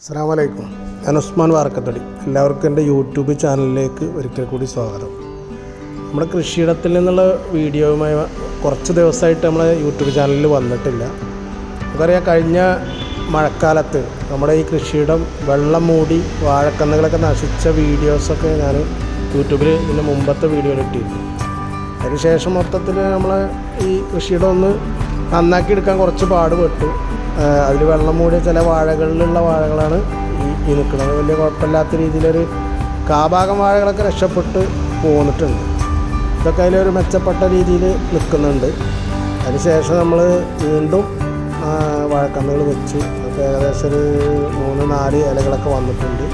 അസ്സാം ഞാൻ ഉസ്മാൻ വാർക്കത്തടി. എല്ലാവർക്കും എന്റെ യൂട്യൂബ് ചാനലിലേക്ക് ഒരിക്കൽ കൂടി സ്വാഗതം. നമ്മുടെ കൃഷിയിടത്തിൽ നിന്നുള്ള വീഡിയോയുമായി കുറച്ച് ദിവസമായിട്ട് നമ്മളെ യൂട്യൂബ് ചാനലിൽ വന്നിട്ടില്ല. നമുക്കറിയാം കഴിഞ്ഞ മഴക്കാലത്ത് നമ്മുടെ ഈ കൃഷിയിടം വെള്ളം മൂടി വാഴക്കന്നുകളൊക്കെ നശിച്ച വീഡിയോസൊക്കെ ഞാൻ യൂട്യൂബിൽ ഇതിന്റെ മുമ്പത്തെ വീഡിയോയിൽ ഇട്ടിരുന്നു. അതിനുശേഷം മൊത്തത്തിൽ നമ്മളെ ഈ കൃഷിയിടം ഒന്ന് നന്നാക്കി എടുക്കാൻ കുറച്ച് പാടുപെട്ടു. അതിൽ വെള്ളം മൂടിയ ചില വാഴകളിലുള്ള വാഴകളാണ് ഈ ഈ നിൽക്കുന്നത്. വലിയ കുഴപ്പമില്ലാത്ത രീതിയിലൊരു കാഭാഗം വാഴകളൊക്കെ രക്ഷപ്പെട്ട് പോന്നിട്ടുണ്ട്. ഇതൊക്കെ അതിലൊരു മെച്ചപ്പെട്ട രീതിയിൽ നിൽക്കുന്നുണ്ട്. അതിനുശേഷം നമ്മൾ വീണ്ടും വാഴക്കന്നുകൾ വെച്ച് അപ്പോൾ ഏകദേശം ഒരു മൂന്ന് നാല് ഇലകളൊക്കെ വന്നിട്ടുണ്ട്.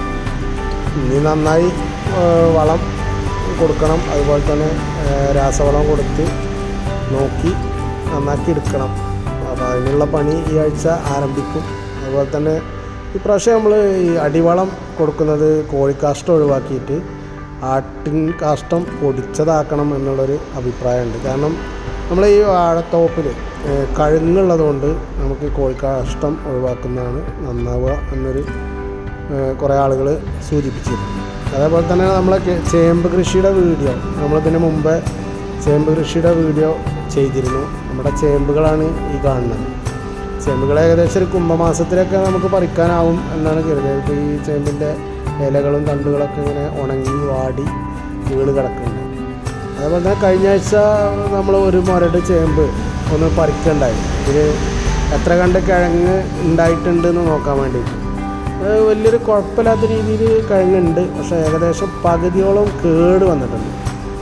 ഇനി നന്നായി വളം കൊടുക്കണം. അതുപോലെ തന്നെ രാസവളം കൊടുത്ത് നോക്കി നന്നാക്കി എടുക്കണം. അപ്പോൾ അതിനുള്ള പണി ഈ ആഴ്ച ആരംഭിക്കും. അതുപോലെ തന്നെ ഇപ്രാവശ്യം നമ്മൾ ഈ അടിവളം കൊടുക്കുന്നത് കോഴിക്കാഷ്ടം ഒഴിവാക്കിയിട്ട് ആട്ടിൻ കാഷ്ടം പൊടിച്ചതാക്കണം എന്നുള്ളൊരു അഭിപ്രായമുണ്ട്. കാരണം നമ്മൾ ഈ വാഴത്തോപ്പിൽ കഴുങ്ങുള്ളതുകൊണ്ട് നമുക്ക് കോഴിക്കാഷ്ടം ഒഴിവാക്കുന്നതാണ് നന്നാവുക എന്നൊരു കുറേ ആളുകൾ സൂചിപ്പിച്ചിരുന്നു. അതേപോലെ തന്നെ നമ്മളെ ചേമ്പ് കൃഷിയുടെ വീഡിയോ നമ്മളിതിന് മുമ്പേ ചേമ്പ് കൃഷിയുടെ വീഡിയോ ചെയ്തിരുന്നു. നമ്മുടെ ചേമ്പുകളാണ് ഈ കാണുന്നത്. ചേമ്പുകൾ ഏകദേശം ഒരു കുംഭമാസത്തിലൊക്കെ നമുക്ക് പറിക്കാനാവും എന്നാണ് കരുതിയത്. ഇപ്പോൾ ഈ ചേമ്പിന്റെ ഇലകളും തണ്ടുകളൊക്കെ ഇങ്ങനെ ഉണങ്ങി വാടി വീട് കിടക്കുന്നുണ്ട്. അതേപോലെ തന്നെ കഴിഞ്ഞ ആഴ്ച നമ്മൾ ഒരു മുരട് ചേമ്പ് ഒന്ന് പറിക്കണ്ടായി. ഇതിന് എത്ര കണ്ട് കിഴങ്ങ് ഉണ്ടായിട്ടുണ്ട് എന്ന് നോക്കാൻ അത് വലിയൊരു കുഴപ്പമില്ലാത്ത രീതിയിൽ കിഴങ്ങുണ്ട്. പക്ഷേ ഏകദേശം പകുതിയോളം കേട് വന്നിട്ടുണ്ട്.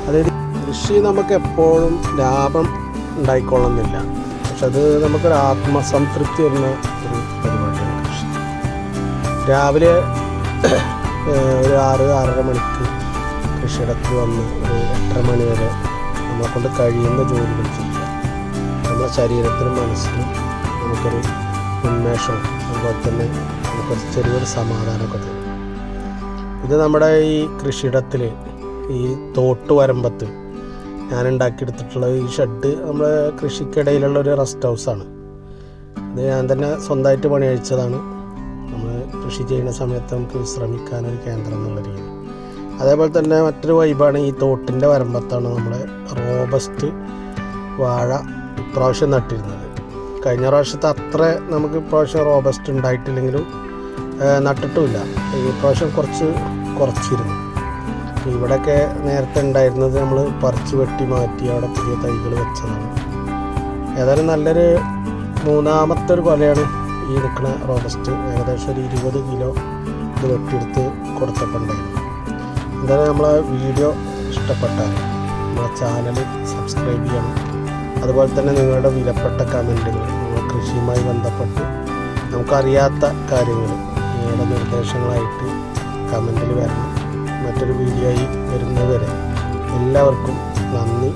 അതായത് കൃഷി നമുക്ക് എപ്പോഴും ലാഭം ഉണ്ടായിക്കൊള്ളുന്നില്ല. പക്ഷെ അത് നമുക്കൊരു ആത്മസംതൃപ്തി വരുന്ന ഒരു പരിപാടിയാണ് കൃഷി. രാവിലെ ഒരു ആറ് ആറര മണിക്ക് കൃഷിയിടത്തിൽ വന്ന് ഒരു എട്ടര മണി വരെ നമ്മളെ കൊണ്ട് കഴിയുന്ന ജോലികൾ ചെയ്യുക നമ്മുടെ ശരീരത്തിനും മനസ്സിനും നമുക്കൊരു ഉന്മേഷവും അതുപോലെ തന്നെ നമുക്കൊരു ചെറിയൊരു സമാധാനമൊക്കെ തരും. ഇത് നമ്മുടെ ഈ കൃഷിയിടത്തിൽ ഈ തോട്ട് വരമ്പത്ത് ഞാൻ ഉണ്ടാക്കിയെടുത്തിട്ടുള്ള ഈ ഷെഡ് നമ്മുടെ കൃഷിക്കിടയിലുള്ള ഒരു റെസ്റ്റ് ഹൗസാണ് ഇത് ഞാൻ തന്നെ സ്വന്തമായിട്ട് പണി അഴിച്ചതാണ് നമ്മൾ കൃഷി ചെയ്യുന്ന സമയത്ത് നമുക്ക് വിശ്രമിക്കാനൊരു കേന്ദ്രം എന്നുള്ള രീതി അതേപോലെ തന്നെ മറ്റൊരു വൈബാണ് ഈ തോട്ടിന്റെ വരമ്പത്താണ് നമ്മൾ റോബസ്റ്റ് വാഴ ഇപ്രാവശ്യം നട്ടിരുന്നത്. കഴിഞ്ഞ പ്രാവശ്യത്തെ അത്ര നമുക്ക് ഇപ്രാവശ്യം റോബസ്റ്റ് ഉണ്ടായിട്ടില്ലെങ്കിലും നട്ടിട്ടുമില്ല. ഈ പ്രാവശ്യം കുറച്ച് കുറച്ചിരുന്നു. ഇവിടെയൊക്കെ നേരത്തെ ഉണ്ടായിരുന്നത് നമ്മൾ പറിച്ച് വെട്ടി മാറ്റി അവിടെ പുതിയ തൈകൾ വെച്ചതാണ്. ഏതായാലും നല്ലൊരു മൂന്നാമത്തെ ഒരു കൊലയാണ് ഈ നിൽക്കുന്ന റോബസ്റ്റ്. ഏകദേശം ഒരു ഇരുപത് കിലോ ഇത് വെട്ടിയെടുത്ത് കൊടുത്തിട്ടുണ്ടായിരുന്നു എന്തായാലും നമ്മളെ വീഡിയോ ഇഷ്ടപ്പെട്ടാൽ നമ്മളെ ചാനൽ സബ്സ്ക്രൈബ് ചെയ്യണം. അതുപോലെ തന്നെ നിങ്ങളുടെ വിലപ്പെട്ട കമന്റുകൾ നിങ്ങളുടെ കൃഷിയുമായി ബന്ധപ്പെട്ട് നമുക്കറിയാത്ത കാര്യങ്ങൾ നിങ്ങളുടെ നിർദ്ദേശങ്ങളായിട്ട് കമന്റിൽ വരണം. മറ്റൊരു വീഡിയോ ആയി വരുന്നവരെ എല്ലാവർക്കും നന്ദി.